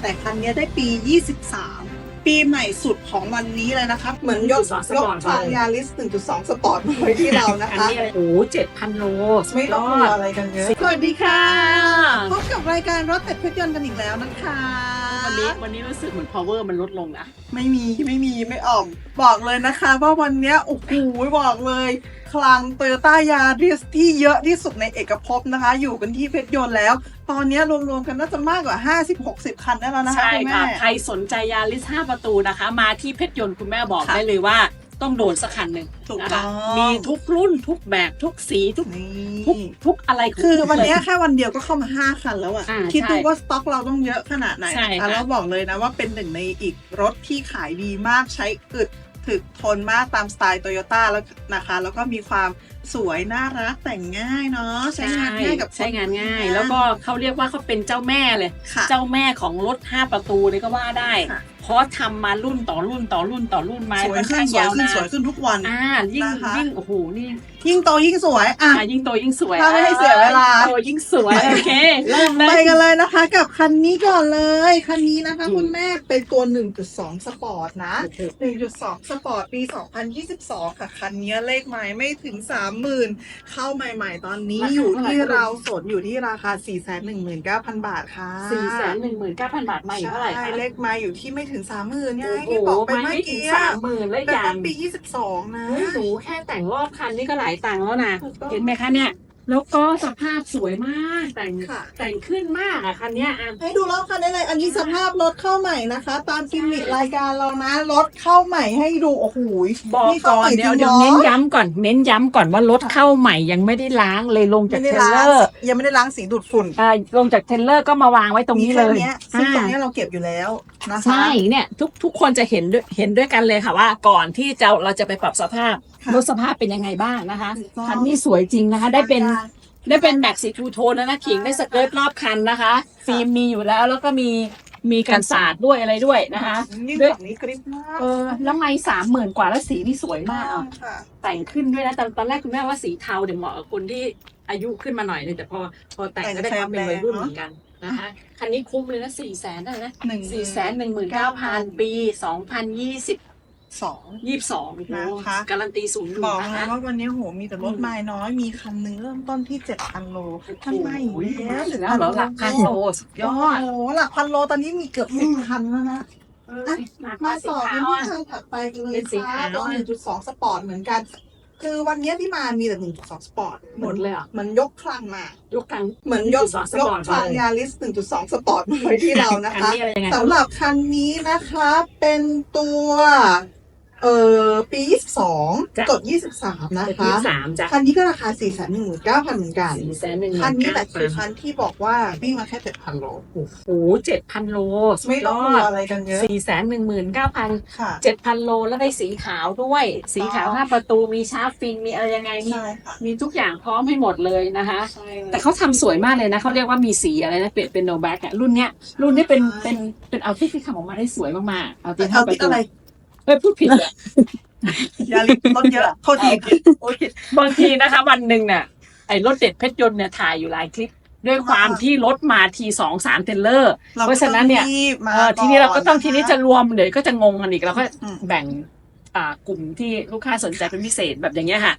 แต่คันนี้ได้ปี 23 ปีใหม่สุดของวันนี้เลยนะครับเหมือนยก1.2ยก Sport ทางยาริส 1.2 สปอร์ตมาไว้ที่เรานะอันคะ นี้อะไรโอ้เจ็ดพันโลไม่ต้องกลัวอะไรกันเยอะ สวัสดีค่ะค่ะพบกับรายการรถติดเครื่องยนต์กันอีกแล้วนะคะวันนี้วันนี้รู้สึกเหมือน power มันลดลงนะ ไม่มีไม่มีไม่อ่อม บอกเลยนะคะว่าวันเนี้ยโอ้โหบอกเลย คลังโตโยต้ายาริสที่เยอะที่สุดในเอกภพนะคะ อยู่กันที่เพชรยนต์แล้ว ตอนเนี้ยรวมๆกันน่าจะมากกว่า 50-60 คันได้แล้วนะคะใช่คุณแม่ค่ะ ใครสนใจยาริส5ประตูนะคะ มาที่เพชรยนต์คุณแม่บอกค่ะได้เลยว่าต้องโดนสักคันหนึ่งถูกนะต้คะองมีทุกรุ่นทุกแบบทุกสีทุกนี่ทุกทุกอะไรขงคือทุกวันเนี้ยเลยแค่วันเดียวก็เข้ามา5คันแล้วอะอ่าคิดดูใช่ว่าสต็อกเราต้องเยอะขนาดไหนใช่อะค่ะแล้วบอกเลยนะว่าเป็นหนึ่งในอีกรถที่ขายดีมากใช้อึด ถึกทนมากตามสไตล์โตโยต้าแล้วนะคะ แล้วก็มีความสวยน่ารักแต่งง่ายเนาะใช้งานง่ายกับใช้งานง่ายคนแล้วก็เขาเรียกว่าเขาเป็นเจ้าแม่เลยค่ะเจ้าแม่ของรถ 5 ประตูเลยก็ว่าได้ ค่ะเพราะทำมารุ่นต่อรุ่นต่อรุ่นต่อรุ่นมาสวยค่อนขึ้นข้างสวยยาวขึ้นนานสวยขึ้นทุกวันอ่ายิ่งนะคะยิ่งโอ้โหนี่ยิ่งโตยิ่งสวยอะอะยิ่งโตยิ่งสวยถ้าไม่ให้เสียเวลาโตยิ่งสวยโอเคเริ่มเลไปยกันเลยนะคะ กับคันนี้ก่อนเลยคันนี้นะคะอืมคุณแม่เป็นตัว 1.2 สปอร์ตนะ 1.2 สปอร์ตปี 2022 ค่ะคันนี้เลขไม้ไม่ถึง 30,000 เข้าใหม่ ๆ ตอนนี้อยู่ที่เราสนอยู่ที่ราคา 419,000 บาทค่ะสี่แสนหนึ่งหมื่นเก้าพันบาทใหม่เท่าไหร่ใช่คะเลขไม้อยู่ที่ไม่ถึง30,000เนี่ยโอ้โหที่บอกไปไม่เมื่อไม่ถึงกี้สามหมื่นแล้วเป็นอย่าต้งนปี22นะเฮ้ยหนูแค่แต่งรอบคันนี่ก็หลายตังค์แล้วนะถูกต้อง เห็นไหมคะเนี่ย แล้วก็สภาพสวยมากแต่งค่ะ แต่งขึ้นมากอะคันเนี้ยอะให้ดูรอบคันได้เลย อันนี้สภาพรถเข้าใหม่นะคะ ตามกิมมิครายการเรานะ รถเข้าใหม่ให้ดู โอ้โหบอกนี่เข้าก่อใหนม่เดี๋ยวจริเดี๋ยวงหรอเน้นย้ำก่อนเน้นย้ำก่อนว่ารถเข้าใหม่ยังไม่ได้ล้างเลยลงจากไม่เทได้รลล้างเลอร์ยังไม่ได้ล้างสีดูดฝุ่นอ่าลงจากเทรลเลอร์ก็มาวางไว้ตรงนี้เลยมีแค่นี้ซึ่งตรงอ่า เนี้ยเราเก็บอยู่แล้วนะคะใช่เนี่ยทุกทุกคนจะเห็นด้วยเห็นด้วยกันเลยค่ะว่า ก่อนที่จะเราจะไปปรับสภาพค่ะ รถสภาพเป็นยังไงบ้างนะคะถูกต้อง คันนี้สวยจริงนะคะ ได้เป็น ได้เป็นแม็กซ์สีทูโทนแล้วนะขิงได้สเกิร์ตรอบคันนะคะ ฟิล์มมีอยู่แล้วแล้วก็มีมีกันสาดด้วยอะไรด้วยนะคะยิ่งด้วยฝั่งนี้กริบมากเออแล้วไม่สามหมื่นกว่าแล้วสีนี่สวยมากอะค่ะ แต่งขึ้นด้วยนะตอนตอนแรกคุณแม่ว่าสีเทาเดี๋ยวเหมาะกับคนที่อายุขึ้นมาหน่อยนึงแต่พอพอแต่งก็ได้ความเป็นวัยรุ่นเหมือนกันนะคะคันนี้คุ้มเลยนะสี่แสนได้นะหนึ่งสี่แสนหนึ่งหมื่นเก้าพันปีสองพันยี่สิบ สอง ยี่สิบสองนะคะ การันตีศูนย์อยู่บอกนะเลยคะ ว่าวันนี้โหมีแต่รถอืมไม้น้อย มีคันหนึ่งเริ่มต้นที่7,000โลทำไมโอ้ยแล้วถึงแล้วเหรอหลักพันโลสุดยโอ้อดโหหลักพันโลตอนนี้มีเกือบสิบคันแล้วนะเออหลักมาสีต่อกันขาวที่อะคันถัดไปกันเลยเป็นสีค่ะขาวตัวอะ1.2สปอร์ตเหมือนกัน คือวันนี้ที่มามีแต่1.2สปอร์ตหมดเลยเหรอะมันยกคลังมา ยกกลางเหมือนยก1.2สยกปอร์ต คลังเลยยาริส1.2สปอร์ตมาไว้ที่เรานะอันคะนี้อะไรยังไงสำหรับคันนี้นะคะเป็นตัว เอ่อปี22จด23นะเป็นคะ ที่สามจ้ะคันนี้ก็ราคา4 1 9 0 0 0เหมือนกัน สี่แสนหนึ่งหคันมื่นนี้แหเก้าละพัคือนคันที่บอกว่าวิ่งมาแค่7,000โล โอ้โหเจ็ดพันโลสุดไม่ยต้องอกลัวดอะไรกันเยอะ สี่แสนหนึ่งหมื่นเก้าพันค่ะ เจ็ดพันโลแล้วได้สีขาวด้วย สีขาวอ๋อห้าประตูมีชาร์ปฟินมีอะไรยังไงมีใช่ค่ะมีทุกอย่างพร้อมให้หมดเลยนะคะ ใช่แต่เขาทำสวยมากเลยนะเขาเรียกว่ามีสีอะไรนะเปลี่ยนเป็นโนแบ็กอะรุ่นเนี้ยรุ่นนี้เป็นเป็นเป็นเอาที่ที่ทำออกมาได้สวยมากๆเอาที่เอาห้าประที่ตูอะไร เฮ้ยพูดผิดอะยาลิสรถเยอะโทษทีโอ้ยบางทีนะคะ วันหนึ่งเนี่ยไอ้รถเด็ดเพชรยนต์เนี่ยถ่ายอยู่หลายคลิป ด้วยความที่รถมาทีสองสามเทรลเลอร์ เพราะฉะนั้นเนี่ยรีบมาเออทีนี้เราก็ต้องะคะทีนี้จะรวมเดี๋ยวก็จะงงกันอีกเราก็อืมแบ่งอ่ากลุ่มที่ลูกค้าสนใจเป็นพิเศษแบบอย่างเงี้ยค่ะ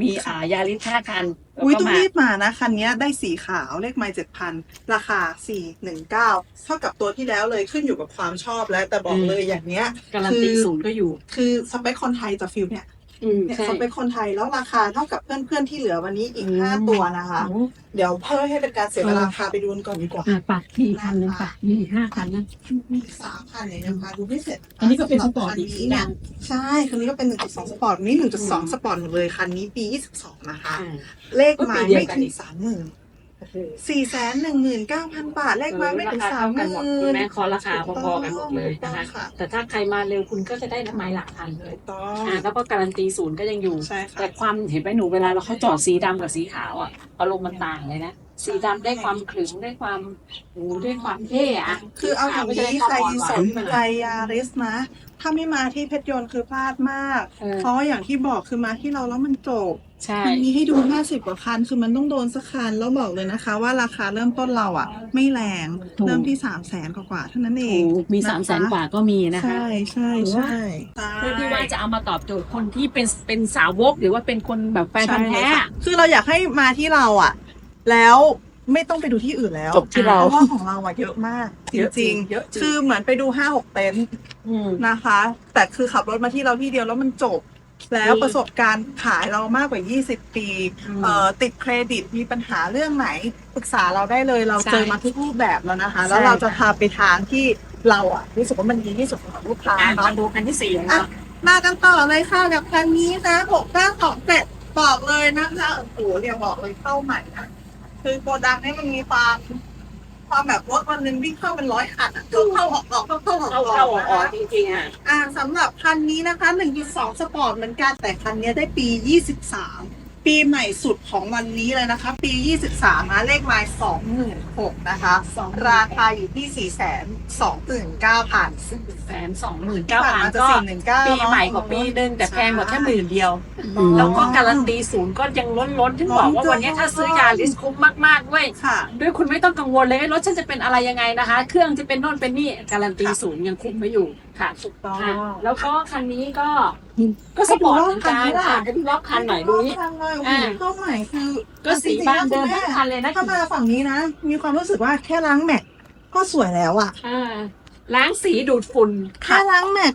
มีอ่ายาริสห้าคันแล้วอุ้ยก็ต้องมารีบมานะคันนี้ได้สีขาวเลขไมล์เจ็ดพันราคาสี่หนึ่งเก้าเท่ากับตัวที่แล้วเลยขึ้นอยู่กับความชอบแล้วแต่บอกเลยอย่างเนี้ย การันตีคือศูนย์ก็อยู่ คือสเปคคนไทยจะฟิลเนี่ย อืมเนี่ยใช่สเปคคนไทยแล้วราคาเท่ากับเพื่อนๆที่เหลือวันนี้อีกอืม ห้าตัวนะคะโอ้เดี๋ยวเพิ่มให้เป็นการเสียเวลาเออพาไปดูกันก่อนดีกว่าอะปัดทีคันหนึงปัดมีอีกห้าคันนะ มีอีกสามคันเนี่ยยังพาดูไม่เสร็จอันนี้ก็เป็นสปอร์ตคันอีกสีนี้เนี่ยดำใช่คันนี้ก็เป็น 1.2 สปอร์ตนี่ 1.2 สปอร์ตหมดเลยคันนี้ปี 22 นะคะอ่าเลขไม้ก็ปีเดียวไม่กันถึอีงกสามหมื่น สี่แสนหนึ่งหมื่นเก้าพันบาทเลขไม้ไม่ถึงราสาคามหเท่ากันหมดคุมื่ณนแม่ขอราคาพอๆกันหมดเลยนะคะค่ะแต่ถ้าใครมาเร็วคุณก็จะได้ไม้หลักพันเลยถูกต้องอ่าแล้วก็การันตีศูนย์ก็ยังอยู่ใช่ค่ะแต่ความเห็นไหมหนูเวลาเราเขาจอดสีดำกับสีขาวอะอารมณ์มันต่างเลยนะสีดำได้ความขลึงได้ความโอ้ได้ความเท่อะคือเอาอย่างนี้ใครสนใจยาริสนะ ถ้าไม่มาที่เพชรยนต์คือพลาดมากเออเพราะอย่างที่บอกคือมาที่เราแล้วมันจบ ใช่คันนี้ให้ดู50กว่าคัน คือมันต้องโดนสักคัน แล้วบอกเลยนะคะ ว่าราคาเริ่มต้นเราอะ ไม่แรง ถูก เริ่มที่3 0 0แสนกว่าๆเท่านั้นเองถูกมีะคะสามแสนกว่าก็มีนะคะ ใช่ใช่ใช่เพื่อที่ว่าจะเอามาตอบโจทย์คนที่เป็นเป็นสาวกหรือว่าเป็นคนแบบแฟนพันธุ์แท้ ใช่ค่ะคือเราอยากให้มาที่เราอะ แล้วไม่ต้องไปดูที่อื่นแล้วจบที่เรา เพราะว่าของเราอะเยอะมากจเยอะจริริงงเยอะจริงๆคือเหมือนไปดู5-6เต็นท์อืมนะคะแต่คือขับรถมาที่เราที่เดียวแล้วมันจบ แล้วอืมประสบการณ์ขายเรามากกว่า 20 ปีอืมเอ่อติดเครดิตมีปัญหาเรื่องไหนปรึกษาเราได้เลยเราใช่เจอมาทุกรูปแบบแล้วนะคะใช่แล้วเราจะพาไปทางที่เราอะรู้สึกว่ามันดีที่สุดของลูกค้าอะเนาะมาดูคันที่สี่ของอะเรามากันต่อเลยค่ะกับคันนี้นะหกเก้าสองเจ็ดบอกเลยนะคะโอ้โหเดี๋ยวบอกเลยเข้าใหม่นะคือโกดังนี่มันมีความ ความแบบรถวันหนึงวิ่งเข้าเป็นร้อยคันอะเข้าเข้าออกออกเข้าเข้าออกเข้าอเข้าอกออกออกจริงๆอะอ่าสำหรับคันนี้นะคะ1.2สปอร์ตเหมือนกันแต่คันนี้ได้ปี 23 ปีใหม่สุดของวันนี้เลยนะคะ ปี 23นะเลขไมล์26,000นะคะ ราคาอยู่ที่ 429,000 แสนสองหมื่นเก้าพันจะก็419ปีใหม่กว่าปีนึงแต่แพงกว่าแค่หมื่นเดียว แล้วก็การันตีศูนย์ก็ยังล้นล้นๆถึงบอกว่าวันนี้ถ้าซื้อยาลิสคุ้มมากๆด้วย ค่ะ ด้วยคุณไม่ต้องกังวลเลยว่ารถฉันจะเป็นอะไรยังไงนะคะ เครื่องจะเป็นโน่นเป็นนี่การันตีศูนย์ยังคุ้มไว้อยู่ค่ะถูกต้องอะแล้วก็คันนี้ก็ ก็สปอร์ตเหมือนกันค่ะไปดูรอบคันหน่อยดูนี้คันเลยโอ้อ่า โหเข้าใหม่คือก็สีบานเดิมทั้งคันเลยนะถ้ามาฝั่งนี้นะ มีความรู้สึกว่าแค่ล้างแม็กก็สวยแล้วอะอ่าล้างสีดูดฝุ่น แค่ล้างแม็ก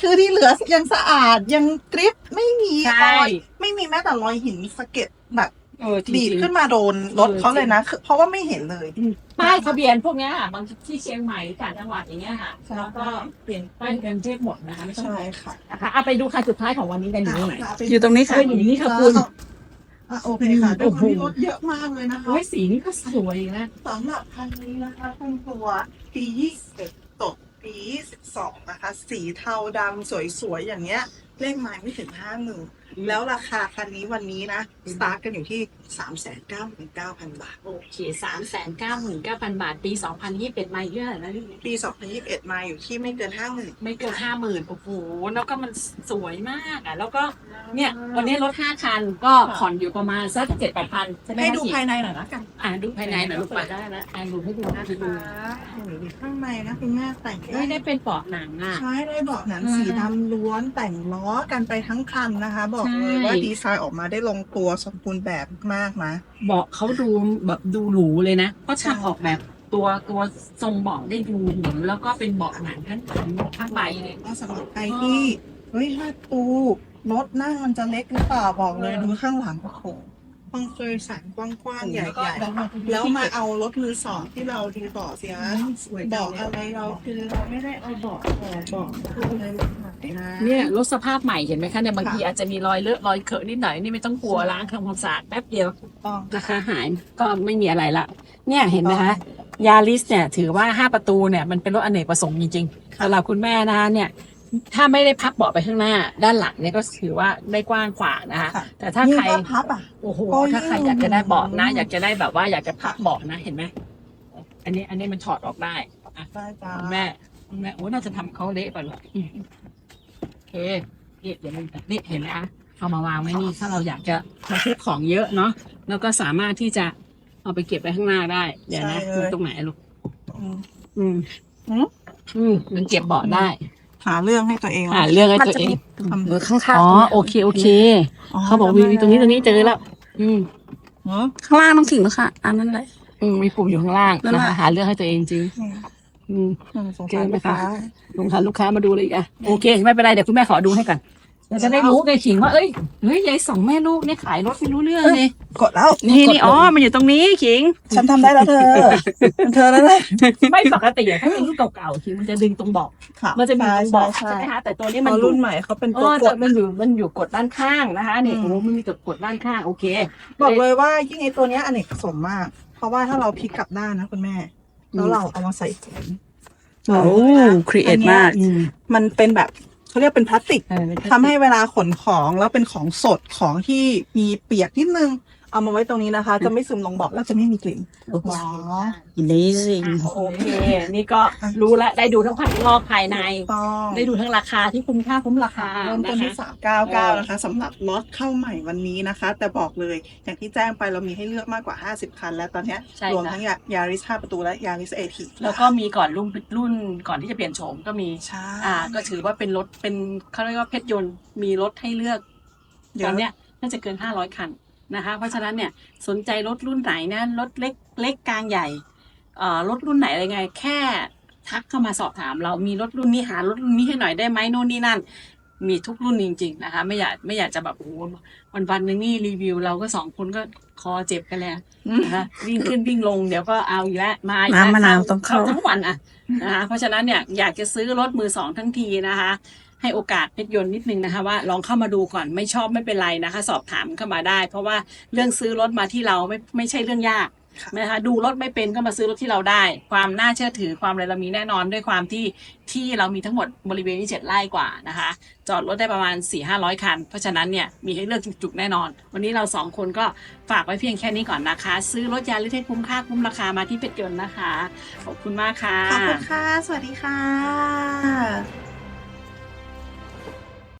คือที่เหลือยังสะอาดยังกริปไม่มีใช่ รอยไม่มีแม้แต่รอยหินสะเก็ดแบบ เออจริดีดงขึ้นมาโดนรถเขาเลยนะคือเพราะว่าไม่เห็นเลยๆป้ายทะเบียนพวกเนี้ยค่ะบางที่เชียงใหม่ต่างจังหวัดอย่างเงี้ยค่ะใช่ แล้วก็เปลี่ยนป้ายทะเบียนเทพหมดนะคะไม่ต้องใช่ค่ะนะคะเอาไปดูคันสุดท้ายของวันนี้กันอยู่นี่ะอยู่ตรงนี้ค่ะอยู่นี่ค่ะคุณ อะโอเคค่ะโอ้ด้วยโหความที่รถเยอะมากเลยนะคะ โอ้ยสีนี่ก็สวยนะสำหรับคันนี้นะคะคุณตัวปี21ตกปี 22 นะคะ สีเทาดำสวยๆ อย่างเงี้ย เลขหมายไม่ถึงห้าหมื่น แล้วราคาคันนี้วันนี้นะ สตาร์ทกันอยู่ที่399,000บาท โอเคสามแสนเก้าหมื่นเก้าพันบาท ปีสองพันยี่สิบเอ็ดมาเยอะนะนี่ปี2021มาอยู่ที่ไม่เกิน50,000ไม่เกินห้าหมื่นโอ้โห แล้วก็มันสวยมากอะ แล้วก็เนี่ย วันนี้รถห้าคันก็ผ่อนอยู่ประมาณสักเจ็ดแปดพันใช่ไหมให้คะดูพี่ภายในหน่อยละกัน อ่าดูภายในหน่อยลูกไปได้แล้วอ่าดูให้ดูหน้าดู ข้างในนะคุณแม่แต่งเฮ้ยได้เป็นเบาะหนังอะ ใช้ได้เบาะหนังอืมสีดำล้วนแต่งล้อกันไปทั้งคันนะคะ บอกเลยใช่ว่าดีไซน์ออกมาได้ลงตัวสมบูรณ์แบบมากนะ เบาะเขาดูแบบดูหรูเลยนะก็ช่างออกแบบตัวตัวทรงเบาะได้ดูหรูแล้วก็เป็นเบาะหนังทั้งทั้งทั้งใบเลย ก็สำหรับใครที่เฮ้ยถ้าปูรถนั่งมันจะเล็กหรือเปล่าบอกเลยดูข้างหลังโอ้โห ห้องเคยสันกว้างๆ ใหญ่ๆ แล้วมาเอารถมือสองที่เราดูเบาะเสียสวยเบาะจังอะไรเราคือเราไม่ได้เอาเบาะออกเบาะคืออะไรหายนะเนี่ยรถสภาพใหม่เห็นไหมคะเนี่ยบางทีอาจจะมีรอยเลอะรอยเขอะนิดหน่อยนี่ไม่ต้องกลัวล้างทำความสะอาดแป๊บเดียวต้องนะคะหายก็ไม่มีอะไรละเนี่ยเห็นไหมคะยาริสเนี่ยถือว่าห้าประตูเนี่ยมันเป็นรถอเนกประสงค์จริงๆสำหรับคุณแม่นะคะเนี่ย ถ้าไม่ได้พับเบาะไปข้างหน้า ด้านหลังเนี่ยก็ถือว่าได้กว้างขวางนะคะ ค่ะแต่ถ้าใครยิ่งพับอะ โอ้โหก็ยิ่งถ้าใครอยากจะได้เบาะนะ อยากจะได้แบบว่าอยากจะพับเบาะนะเห็นไหมอันนี้อันนี้มันถอดออกได้อะได้จ้าคุณแม่คุณแม่โอ้น่าจะทำเขาเละไปหรอกอืมโอเคนี่เดี๋ยวมันนี่เห็นไหมคะเอามาวางไว้นี่ถ้าเราอยากจะบรรทุกของเยอะเนาะแล้วก็สามารถที่จะเอาไปเก็บไว้ข้างหน้าได้เดี๋ยวนะมันตรงไหนลูก อืมอืมหืมอืมมันเก็บเบาะได้ หาเรื่องให้ตัวเองหาเรื่องให้ตัวเองทำเบอร์ข้างๆอ๋อโอเคโอเค เขาบอกมีมีตรงนี้ตรงนี้เจอแล้ว อืมเนอะข้างล่างต้องถึงแล้วค่ะ อันนั้นแหละอืมมีปุ่มอยู่ข้างล่างนั่นนะแหคะละหาเรื่องให้ตัวเองจริงอืมสงเจสารอไหมลูกค้าคะลงทานลูกค้ามาดูเลยอีกอะโอเค ไม่เป็นไรเดี๋ยวคุณแม่ขอดูให้ก่อน เราจะได้รู้ไงขิงว่าเอ้ยเฮ้ยยายสองแม่ลูกเนี่ยขายรถไม่รู้เรื่องเลยกดแล้วนี่นี่อ๋อมันอยู่ตรงนี้ขิง ฉันทำได้แล้วเธอเป็นเธอแล้วแหละ ไม่ปกติอะถ้าเป็นรุ่นเก่าๆขิงมันจะดึงตรงเบาะค่ะมันจะมีตรงเบาะใช่ใช่ไหมคะแต่ตัวนี้มัมันนรุ่นใหม่เขาเป็นเอตัวอกแต่ดมันอยู่มันอยู่กดด้านข้างนะคะเนี่ยอืม โอ้มันมีกดกดด้านข้างโอเค บอกเลยว่ายิ่งไอตัวเนี้ยอเนกประสงค์มาก เพราะว่าถ้าเราพลิกกลับด้านนะคุณแม่ แล้วเราเอามาใส่ถุง โอ้ครีเอทมากอืมมันเป็นแบบ เขาเรียกเป็นพลาสติกเออทำให้เวลาขนของแล้วเป็นของสดของที่มีเปียกนิดนึง เอามาไว้ตรงนี้นะคะ จะไม่ซึมลงเบาะแล้วจะไม่มีกลิ่นว้าว amazing โอเค นี่ก็รู้แล้วได้ดูทั้งภายนอกภายใน ต้องได้ดูทั้งราคาที่คุ้มค่าคุ้มราคาเริ่มต้นที่ะคะสามเก้าเก้านะคะสำหรับรถเข้าใหม่วันนี้นะคะ แต่บอกเลยอย่างที่แจ้งไปเรามีให้เลือกมากกว่า 50 คัน แล้วตอนเนี้ยใช่รวมค่ะ ทั้งยาริส5ประตูและยาริสเอทีแล้วก็มีก่อนรุ่นรุ่นก่อนที่จะเปลี่ยนโฉมก็มี ใช่อ่า ก็ถือว่าเป็นรถเป็นเขาเรียกว่าเพชรยนต์มีรถให้เลือกเยตออะนเนี้ยน่าจะเกิน 500 คัน นะคะ เพราะฉะนั้นเนี่ยสนใจรถรุ่นไหนนะรถเล็กเล็กกลางใหญ่เอ่อรถรุ่นไหนอะไรไง แค่ทักเข้ามาสอบถาม เรามีรถรุ่นนี้หารถรุ่นนี้ให้หน่อยได้ไหมโน่นนี่นั่น มีทุกรุ่นจริง ๆนะคะ ไม่อยากไม่อยากจะแบบโอ้โหวันวันๆหนึงนี่รีวิว เราก็สองคนก็คอเจ็บกันแล้วนะคะวิ่งขึ้นวิ่งลงเดี๋ยวก็เอาอีกแล้วมาอีกแล้วน้ำมะนาวต้องเข้าทั้งวันอะนะคะเพราะฉะนั้นเนี่ยอยากจะซื้อรถมือสองทั้งทีนะคะ ให้โอกาสเพชรยนต์นิดนึงนะคะว่าลองเข้ามาดูก่อนไม่ชอบไม่เป็นไรนะคะ สอบถามเข้ามาได้ เพราะว่าเรื่องซื้อรถมาที่เราไม่ไม่ใช่เรื่องยากค่ะนะคะดูรถไม่เป็นก็มาซื้อรถที่เราได้ ความน่าเชื่อถือความอะไรเรามีแน่นอนด้วยความที่ที่เรามีทั้งหมดบริเวณนี้เจ็ดไร่กว่านะคะ จอดรถได้ประมาณ4ี่ห้าร้อยคัน เพราะฉะนั้นเนี่ยมีให้เลือกจุกๆ แน่นอน วันนี้เราสองคนก็ฝากไว้เพียงแค่นี้ก่อนนะคะ ซื้อรถยาริสให้คุ้มค่าคุ้มราคามาที่เพชรยนต์นะคะ ขอบคุณมากค่ะ ขอบคุณค่ะ สวัสดีค่ะ